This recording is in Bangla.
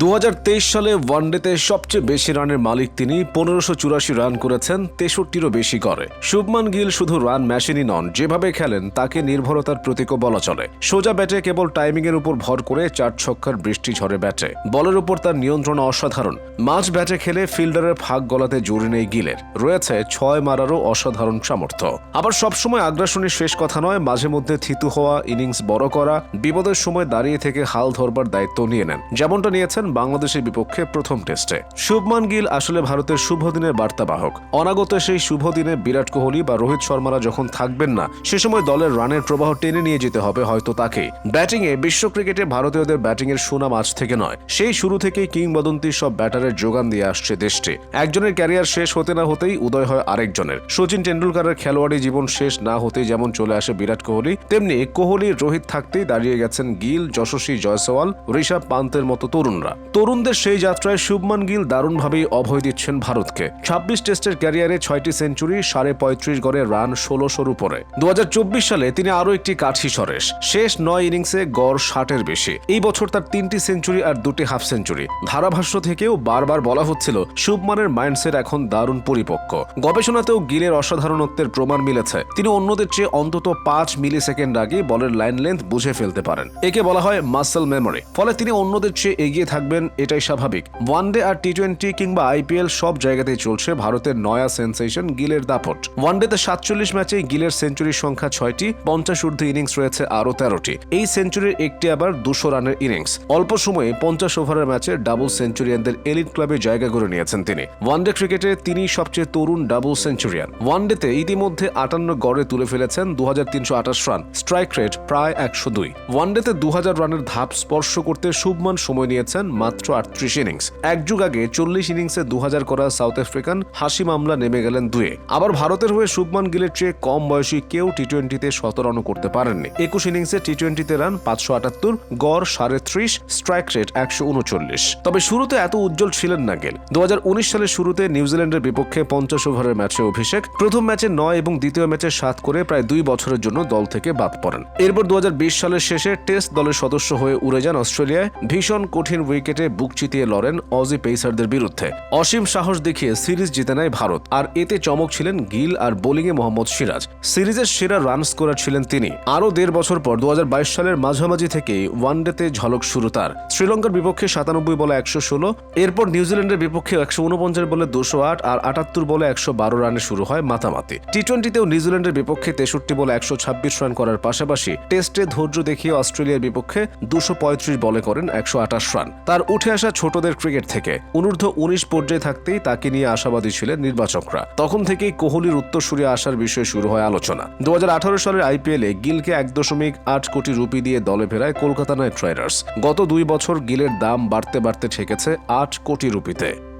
দু হাজার তেইশ সালে ওয়ানডেতে সবচেয়ে বেশি রানের মালিক তিনি পনেরোশো চুরাশি রান করেছেন, তেষট্টিরও বেশি করে শুভমান গিল শুধু রান মেশিনই নন, যেভাবে খেলেন তাকে নির্ভরতার প্রতীকও বলা চলে। সোজা ব্যাটে কেবল টাইমিং এর উপর ভর করে চার ছক্কার বৃষ্টি ঝরে ব্যাটে। বলের উপর তার নিয়ন্ত্রণ অসাধারণ। মাঝ ব্যাটে খেলে ফিল্ডারের ফাঁক গলাতে জোরে নেই গিলের। রয়েছে ছয় মারারও অসাধারণ সামর্থ্য। আবার সবসময় আগ্রাসনী শেষ কথা নয়, মাঝে মধ্যে থিতু হওয়া, ইনিংস বড় করা, বিপদের সময় দাঁড়িয়ে থেকে হাল ধরবার দায়িত্ব নিয়ে নেন। যেমনটা নিয়েছেন বাংলাদেশের বিপক্ষে প্রথম টেস্টে। শুভমান গিল আসলে ভারতের শুভ দিনের বার্তাবাহক। অনাগত সেই শুভ দিনে বিরাট কোহলি বা রোহিত শর্মারা যখন থাকবেন না, সে সময় দলের রানের প্রবাহ টেনে নিয়ে যেতে হবে হয়তো তাকে। ব্যাটিংয়ে বিশ্ব ক্রিকেটে ভারতীয়দের ব্যাটিংয়ের সুনাম আজ থেকে নয়। সেই শুরু থেকেই কিংবদন্তি সব ব্যাটারের যোগান দিয়ে আসছে দেশটি। একজনের ক্যারিয়ার শেষ হতে না হতেই উদয় হয় আরেকজনের। সচিন টেন্ডুলকারের খেলোয়াড়ি জীবন শেষ না হতেই যেমন চলে আসে বিরাট কোহলি, তেমনি কোহলি, রোহিত থাকতেই দাঁড়িয়ে গেছেন গিল, যশস্বী জয়সওয়াল, ঋষভ পান্তের মতো তরুণরা। তরুণদের সেই যাত্রায় শুভমান গিল দারুণভাবেই অভয় দিচ্ছেন ভারতকে। ছাব্বিশ টেস্টের ক্যারিয়ারে ছয়টি সেঞ্চুরি, সাড়ে পঁয়ত্রিশ গড়ে রান ষোলোশোর উপরে। দু সালে তিনি আরও একটি কাঠি সরেশ। শেষ নয় ইনিংসে গড় ষাটের বেশি। এই বছর তার তিনটি সেঞ্চুরি আর দুটি হাফ সেঞ্চুরি। ধারাভাষ্য থেকেও বারবার বলা হচ্ছিল, শুভমানের মাইন্ডসেট এখন দারুণ পরিপক্ক। গবেষণাতেও গিলের অসাধারণত্বের প্রমাণ মিলেছে। তিনি অন্যদের চেয়ে অন্তত পাঁচ মিলি সেকেন্ড আগে বলের লাইন লেন্থ বুঝে ফেলতে পারেন। একে বলা হয় মাসেল মেমোরি। ফলে তিনি অন্যদের চেয়ে এগিয়ে থাকবেন, এটাই স্বাভাবিক। ওয়ানডে আর টি টোয়েন্টি কিংবা আইপিএল সব জায়গাতেই চলছে ভারতের নয়া সেন্সেশন গিলের দাপট। ওয়ানডেতে সাতচল্লিশ ম্যাচে গিলের সেঞ্চুরির সংখ্যা ছয়টি, পঞ্চাশ ঊর্ধ্ব ইনিংস রয়েছে আরও তেরোটি। এই সেঞ্চুরির একটি আবার দুশো রানের ইনিংস অল্প সময়ে পঞ্চাশ ওভারের ম্যাচে ডাবল সেঞ্চুরিয়ানদের এলিট ক্লাবে জায়গা করে নিয়েছেন তিনি। ওয়ানডে ক্রিকেটে তিনি সবচেয়ে তরুণ ডাবল সেঞ্চুরিয়ান ওয়ানডেতে ইতিমধ্যে আটান্ন গড়ে তুলে ফেলেছেন দু হাজার তিনশো আটাশ রান স্ট্রাইক রেট প্রায় একশো দুই। ওয়ানডেতে দু রানের ধাপ স্পর্শ করতে শুভমান সময় নিয়েছেন মাত্র আটত্রিশ ইনিংস। এক যুগ আগে চল্লিশ ইনিংসে দু করা সাউথ আফ্রিকান হাসি মামলা নেমে গেলেন দুয়ে। আবার ভারতের হয়ে শুভমান গিলের চেয়ে কম বয়সী কেউ টি টোয়েন্টিতে শত রানও করতে পারেননি। একুশ ইনিংসে টি টোয়েন্টিতে রান পাঁচশো আটাত্তর, গড় সাড়ে ত্রিশ, স্ট্রাইক রেট একশো উনচল্লিশ। তবে শুরুতে এত উজ্জ্বল ছিলেন না গেল। দু হাজার উনিশ সালের শুরুতে নিউজিল্যান্ডের বিপক্ষে পঞ্চাশ ওভারের ম্যাচে অভিষেক, প্রথম ম্যাচে নয় এবং দ্বিতীয় ম্যাচে সাত করে প্রায় দুই বছরের জন্য দল থেকে বাদ পড়েন। এরপর দু হাজার বিশ সালের শেষে টেস্ট দলের সদস্য হয়ে উড়ে যান অস্ট্রেলিয়ায়। ভীষণ কঠিন উইকেটে বুক চিতিয়ে লড়েন অজি পেসারদের বিরুদ্ধে। অসীম সাহস দেখিয়ে সিরিজ জিতে নেয় ভারত। আর এতে চমক ছিলেন গিল আর বোলিংয়ে মোহাম্মদ সিরাজ। সিরিজের সেরা রান স্কোরার ছিলেন তিনি। আরও দেড় বছর পর দু হাজার বাইশ সালের মাঝামাঝি থেকেই ওয়ানডেতে ঝলক শুরু তার। শ্রীলঙ্কার বিপক্ষে সাতানব্বই বলে একশো ষোলো। এরপর নিউজিল্যান্ডের বিপক্ষে একশো উনপঞ্চাশ বলে দুশো আট আর আটাত্তর বলে একশো বারো রানে শুরু হয় মাতামাতি। টি টোয়েন্টিতেও নিউজিল্যান্ডের বিপক্ষে তেষট্টি বলে একশো ছাব্বিশ রান করার পাশাপাশি টেস্টে ধৈর্য দেখিয়ে অস্ট্রেলিয়ার বিপক্ষে দুশো পঁয়ত্রিশ বলে করেন একশো আঠাশ রান। তার উঠে আসা ছোটদের ক্রিকেট থেকে। অনূর্ধ্ব উনিশ পর্যায়ে থাকতেই তাকে নিয়ে আশাবাদী ছিলেন নির্বাচকরা। তখন থেকেই কোহলির উত্তরসূরি আসার বিষয়ে শুরু হয় আলোচনা। দু হাজার আঠারো সালের আইপিএলে গিলকে এক দশমিক আট কোটি রুপি দিয়ে দলে ফেরায় কলকাতা নাইট রাইডার্স। গত দুই বছর গিলের দাম বাড়তে বাড়তে ঠেকেছে আট কোটি রুপিতে।